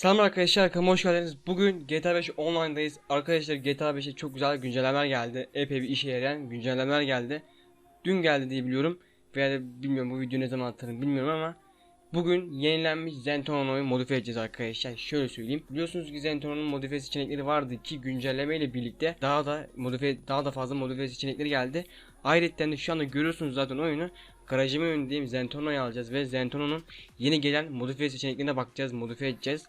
Selam arkadaşlar kanalıma hoş geldiniz. Bugün GTA 5 online'dayız. Arkadaşlar GTA 5'e çok güzel güncellemeler geldi. Epey bir işe yarayan güncellemeler geldi. Dün geldi diye biliyorum. Veya da bilmiyorum bu video ne zaman atarım bilmiyorum ama Bugün yenilenmiş Zentono'yu modifiye edeceğiz arkadaşlar. Şöyle söyleyeyim. Biliyorsunuz ki Zentono'nun modifiye seçenekleri vardı ki güncelleme ile birlikte daha da modifiye daha da fazla modifiye seçenekleri geldi. Ayrıca de şu anda görüyorsunuz zaten oyunu garajıma yönlediğim Zentono'yu alacağız ve Zentono'nun yeni gelen modifiye seçeneklerine bakacağız, modifiye edeceğiz.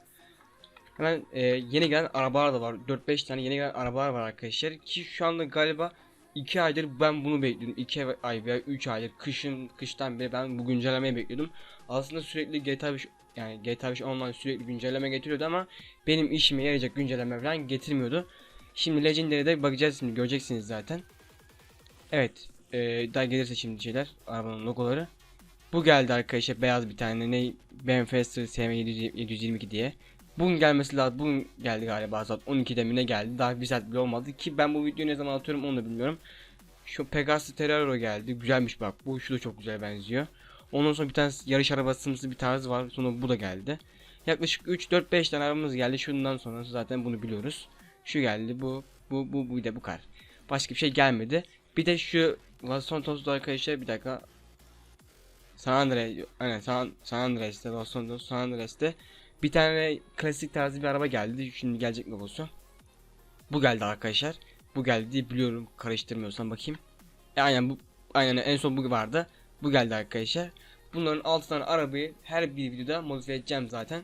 Hemen e, yeni gelen arabalar da var. 4-5 tane yeni gelen arabalar var arkadaşlar. Ki şu anda galiba 2 aydır ben bunu bekliyordum. 2 ay veya 3 aydır kışın kıştan beri ben bu güncellemeyi bekliyordum. Aslında sürekli GTA 5 yani GTA 5 online sürekli güncelleme getiriyordu ama benim işime yarayacak güncelleme falan getirmiyordu. Şimdi Legendary'de bakacağız şimdi göreceksiniz zaten. Evet. E, daha gelirse şimdi şeyler arabanın logoları. Bu geldi arkadaşlar beyaz bir tane ne BMW Faster SM722 diye. Bugün gelmesi lazım. Bugün geldi galiba saat 12'de mi ne geldi. Daha bir saat bile olmadı ki ben bu videoyu ne zaman atıyorum onu da bilmiyorum. Şu Pegasus Terraro geldi. Güzelmiş bak. Bu şu da çok güzel benziyor. Ondan sonra bir tane yarış arabasımsı bir tarz var. Sonra bu da geldi. Yaklaşık 3 4 5 tane arabamız geldi. Şundan sonra zaten bunu biliyoruz. Şu geldi. Bu bu bu bu da bu kadar. Başka bir şey gelmedi. Bir de şu Los Santos'da arkadaşlar bir dakika. San Andreas, aynen San, San Andreas'te, Los Santos, San Andreas'te bir tane klasik tarzı bir araba geldi. Şimdi gelecek logosu. Bu geldi arkadaşlar. Bu geldi biliyorum. Karıştırmıyorsam bakayım. E, aynen bu aynen en son bu vardı. Bu geldi arkadaşlar. Bunların 6 tane arabayı her bir videoda modifiye edeceğim zaten.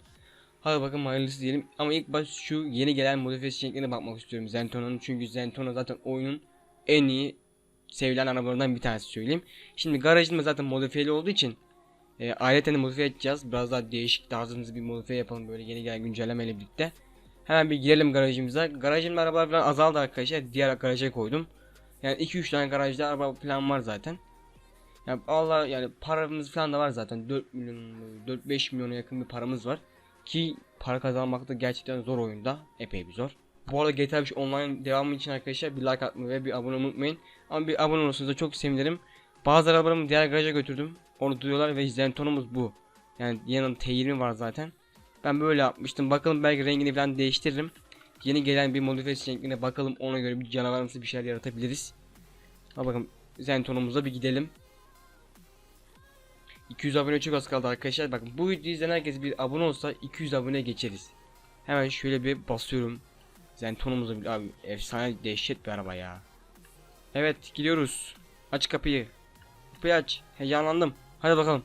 Hadi bakın hayırlısı diyelim. Ama ilk baş şu yeni gelen modifiye seçeneklerine bakmak istiyorum Zentona'nın. Çünkü Zentona zaten oyunun en iyi sevilen arabalarından bir tanesi söyleyeyim. Şimdi garajında zaten modifiyeli olduğu için e, ayrıca modifiye edeceğiz. Biraz daha değişik tarzımızı bir modifiye yapalım böyle yeni gelen güncellemeyle birlikte. Hemen bir girelim garajımıza. Garajımda arabalar falan azaldı arkadaşlar. Diğer garaja koydum. Yani 2-3 tane garajda araba falan var zaten. Yani Allah yani paramız falan da var zaten. 4 milyon 4-5 milyona yakın bir paramız var. Ki para kazanmak da gerçekten zor oyunda. Epey bir zor. Bu arada GTA 5 online devamı için arkadaşlar bir like atmayı ve bir abone olmayı unutmayın. Ama bir abone olursanız da çok sevinirim. Bazı arabalarımı diğer garaja götürdüm. Onu duyuyorlar ve Zenton'umuz bu. Yani yanında T20 var zaten. Ben böyle yapmıştım. Bakalım belki rengini falan değiştiririm. Yeni gelen bir modifiye seçeneklerine bakalım ona göre bir canavarımsı bir şeyler yaratabiliriz. Ha bakın Zenton'umuza bir gidelim. 200 abone çok az kaldı arkadaşlar. Bakın bu videoyu izleyen herkes bir abone olsa 200 abone geçeriz. Hemen şöyle bir basıyorum. Zenton'umuza bir abi efsane dehşet bir araba ya. Evet gidiyoruz. Aç kapıyı. Kapıyı aç. Heyecanlandım. Hadi bakalım.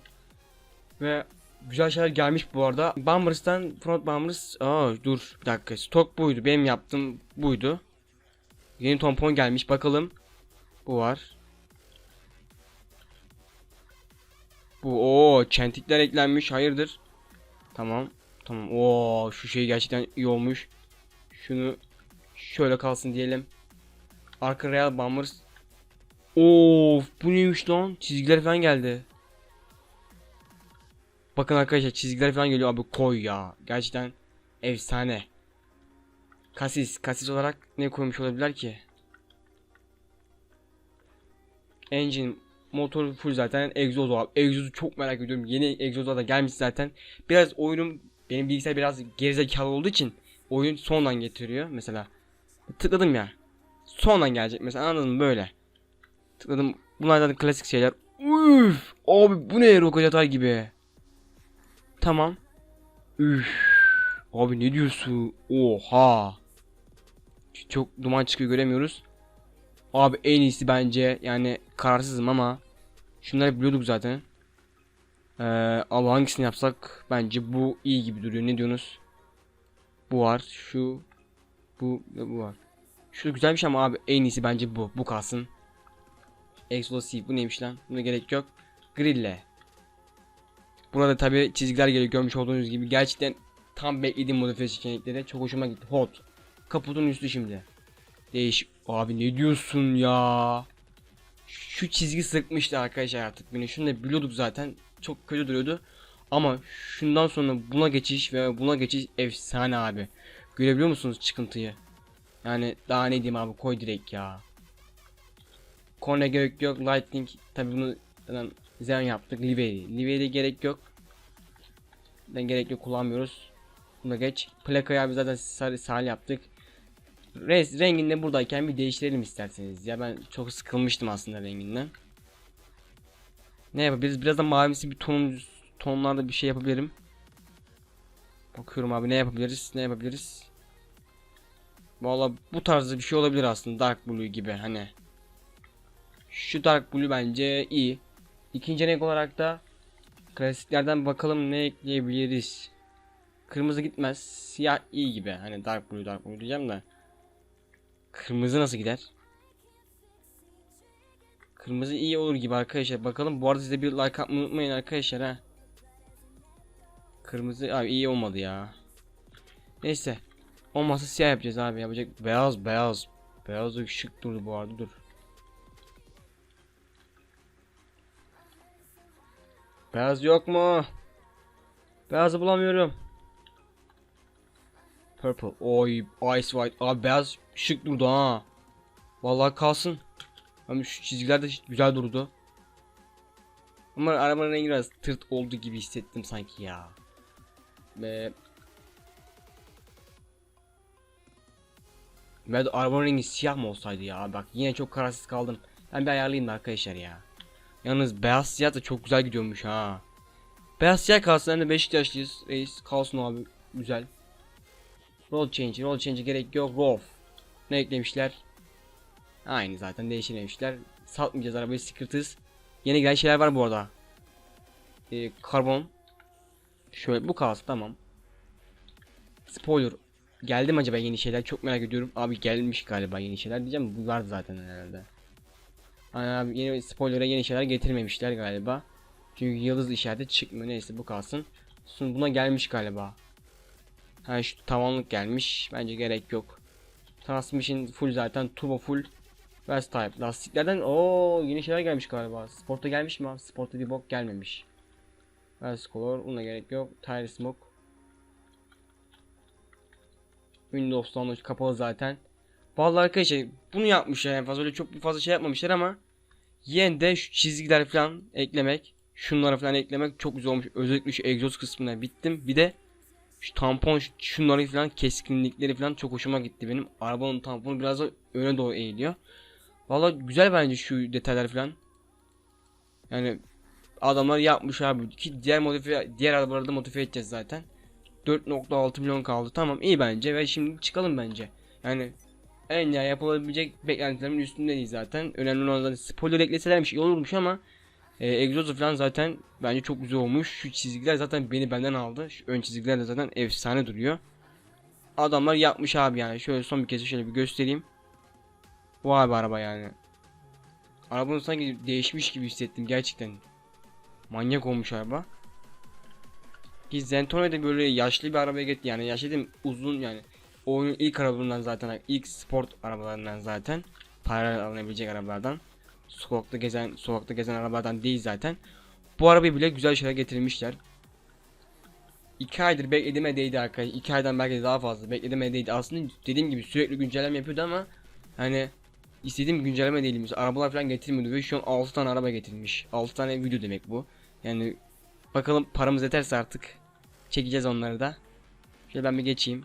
Ve güzel şeyler gelmiş bu arada. Bombers'tan Front Bombers. Aa dur bir dakika. Stok buydu. Benim yaptığım buydu. Yeni tampon gelmiş bakalım. Bu var. Bu o çentikler eklenmiş. Hayırdır? Tamam. Tamam. Oo şu şey gerçekten iyi olmuş. Şunu şöyle kalsın diyelim. Arka Real Bombers. Of bu neymiş lan? Çizgiler falan geldi. Bakın arkadaşlar çizgiler falan geliyor abi koy ya. Gerçekten efsane. Kasis. Kasis olarak ne koymuş olabilirler ki? Engine motor full zaten egzoz var. Egzozu çok merak ediyorum. Yeni egzozlar da gelmiş zaten. Biraz oyunum benim bilgisayar biraz gerizekalı olduğu için oyun sondan getiriyor mesela. Tıkladım ya. Sondan gelecek mesela anladın mı böyle. Tıkladım. Bunlar zaten klasik şeyler. Üf! Abi bu ne roket atar gibi. Tamam. Üf. Abi ne diyorsun? Oha. Çok duman çıkıyor göremiyoruz. Abi en iyisi bence yani kararsızım ama şunları biliyorduk zaten. Ee, ama hangisini yapsak bence bu iyi gibi duruyor. Ne diyorsunuz? Bu var. Şu bu bu var. Şu güzel bir şey ama abi en iyisi bence bu. Bu kalsın. Explosive bu neymiş lan? Buna gerek yok. Grille. Burada tabi çizgiler geliyor görmüş olduğunuz gibi. Gerçekten tam beklediğim modifiye seçenekleri. Çok hoşuma gitti. Hot. Kaputun üstü şimdi. Değiş. Abi ne diyorsun ya? Şu çizgi sıkmıştı arkadaşlar artık beni. Şunu da biliyorduk zaten. Çok kötü duruyordu. Ama şundan sonra buna geçiş ve buna geçiş efsane abi. Görebiliyor musunuz çıkıntıyı? Yani daha ne diyeyim abi koy direkt ya. Korne gerek yok. Lightning tabi bunu zaten Zen yaptık. Liveri. Liveri gerek yok. Ben gerek yok kullanmıyoruz. Bunu da geç. Plakayı abi zaten sarı sal yaptık. Res, rengini de buradayken bir değiştirelim isterseniz. Ya ben çok sıkılmıştım aslında renginden. Ne yapabiliriz? Biraz da mavimsi bir ton tonlarda bir şey yapabilirim. Bakıyorum abi ne yapabiliriz? Ne yapabiliriz? Valla bu tarzda bir şey olabilir aslında Dark Blue gibi hani. Şu Dark Blue bence iyi. İkinci renk olarak da klasiklerden bakalım ne ekleyebiliriz. Kırmızı gitmez. Siyah iyi gibi. Hani Dark Blue Dark Blue diyeceğim de. Kırmızı nasıl gider? Kırmızı iyi olur gibi arkadaşlar. Bakalım bu arada size bir like atmayı unutmayın arkadaşlar ha. Kırmızı abi iyi olmadı ya. Neyse. Olmazsa siyah yapacağız abi. Yapacak beyaz beyaz. Beyaz da şık durdu bu arada dur. Beyaz yok mu? Beyazı bulamıyorum. Purple. Oy, ice white. Abi beyaz şık durdu ha. Vallahi kalsın. Ama şu çizgiler de güzel durdu. Ama arabanın rengi biraz tırt oldu gibi hissettim sanki ya. Ve de arabanın rengi siyah mı olsaydı ya bak yine çok kararsız kaldım. Ben bir ayarlayayım da arkadaşlar ya. Yalnız beyaz siyah da çok güzel gidiyormuş ha. Beyaz siyah kalsın de Beşiktaşlıyız reis kalsın abi güzel. Roll change roll change gerek yok rof. Ne eklemişler? Aynı zaten değiştirmemişler. Satmayacağız arabayı sıkırtız. Yeni gelen şeyler var bu arada. Ee, karbon. Şöyle bu kalsın tamam. Spoiler. Geldi mi acaba yeni şeyler? Çok merak ediyorum. Abi gelmiş galiba yeni şeyler diyeceğim. Bu vardı zaten herhalde. Hani abi yeni spoiler'a yeni şeyler getirmemişler galiba. Çünkü yıldız işareti çıkmıyor. Neyse bu kalsın. Sonra buna gelmiş galiba. Ha şu tavanlık gelmiş. Bence gerek yok. Transmission full zaten. Turbo full. West type. Lastiklerden o yeni şeyler gelmiş galiba. Sport'a gelmiş mi abi? Sport'a bir bok gelmemiş. West color. Buna gerek yok. Tire smoke. Windows'tan kapalı zaten. Vallahi arkadaşlar bunu yapmışlar yani fazla öyle çok fazla şey yapmamışlar ama yine de şu çizgiler falan eklemek, şunları falan eklemek çok güzel olmuş. Özellikle şu egzoz kısmına bittim. Bir de şu tampon şu- şunları falan keskinlikleri falan çok hoşuma gitti benim. Arabanın tamponu biraz da öne doğru eğiliyor. Vallahi güzel bence şu detaylar falan. Yani adamlar yapmış abi ki diğer modifiye diğer arabaları da modifiye edeceğiz zaten. 4.6 milyon kaldı. Tamam iyi bence ve şimdi çıkalım bence. Yani en ya yapılabilecek beklentilerimin üstündeyiz zaten. Önemli olan zaten spoiler ekleselermiş iyi olurmuş ama e, egzozu falan zaten bence çok güzel olmuş. Şu çizgiler zaten beni benden aldı. Şu ön çizgiler de zaten efsane duruyor. Adamlar yapmış abi yani. Şöyle son bir kez şöyle bir göstereyim. Vay be araba yani. Arabanın sanki değişmiş gibi hissettim gerçekten. Manyak olmuş araba. Ki Zentorno'yu da böyle yaşlı bir arabaya getirdi yani yaşlı dedim uzun yani oyunun ilk arabalarından zaten ilk sport arabalarından zaten paralel alınabilecek arabalardan sokakta gezen sokakta gezen arabalardan değil zaten. Bu arabayı bile güzel şeyler getirmişler. 2 aydır beklediğime değdi arkadaşlar 2 aydan belki daha fazla beklediğime değdi aslında dediğim gibi sürekli güncelleme yapıyordu ama hani istediğim güncelleme değilmiş arabalar falan getirmiyordu ve şu an 6 tane araba getirmiş. 6 tane video demek bu. Yani bakalım paramız yeterse artık Çekeceğiz onları da. Şöyle ben bir geçeyim.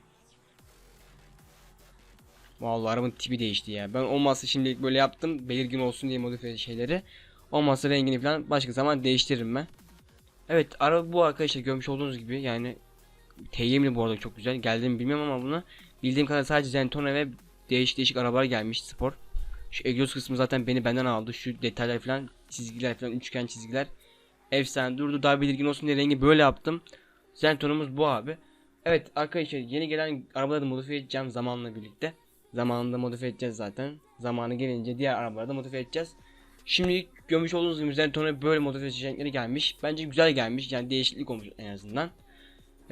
Vallahi arabanın tipi değişti ya. Ben olmazsa şimdilik böyle yaptım. Belirgin olsun diye modifiye şeyleri. Olmazsa rengini falan başka zaman değiştiririm ben. Evet araba bu arkadaşlar görmüş olduğunuz gibi yani TYM'li bu arada çok güzel. Geldiğimi bilmiyorum ama buna bildiğim kadar sadece Zentorno ve değişik değişik arabalar gelmiş spor. Şu egzoz kısmı zaten beni benden aldı. Şu detaylar falan çizgiler falan üçgen çizgiler efsane durdu. Daha belirgin olsun diye rengi böyle yaptım. Zenton'umuz bu abi. Evet arkadaşlar yeni gelen arabaları modifiye edeceğim zamanla birlikte. Zamanında modifiye edeceğiz zaten. Zamanı gelince diğer arabaları da modifiye edeceğiz. Şimdi görmüş olduğunuz gibi Zenton'a böyle modifiye seçenekleri gelmiş. Bence güzel gelmiş. Yani değişiklik olmuş en azından.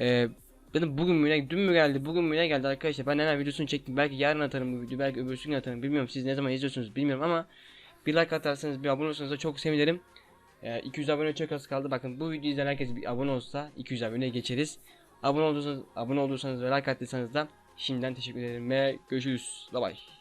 Ee, bugün mü ne, dün mü geldi, bugün mü ne geldi arkadaşlar. Ben hemen videosunu çektim. Belki yarın atarım bu videoyu, belki öbürsü gün atarım. Bilmiyorum siz ne zaman izliyorsunuz bilmiyorum ama bir like atarsanız, bir abone olursanız da çok sevinirim. Ee, 200 abone çok az kaldı. Bakın bu videoyu izleyen herkes bir abone olsa 200 abone geçeriz. Abone olduysanız, abone olduysanız ve like attıysanız da şimdiden teşekkür ederim ve görüşürüz. Bye bye.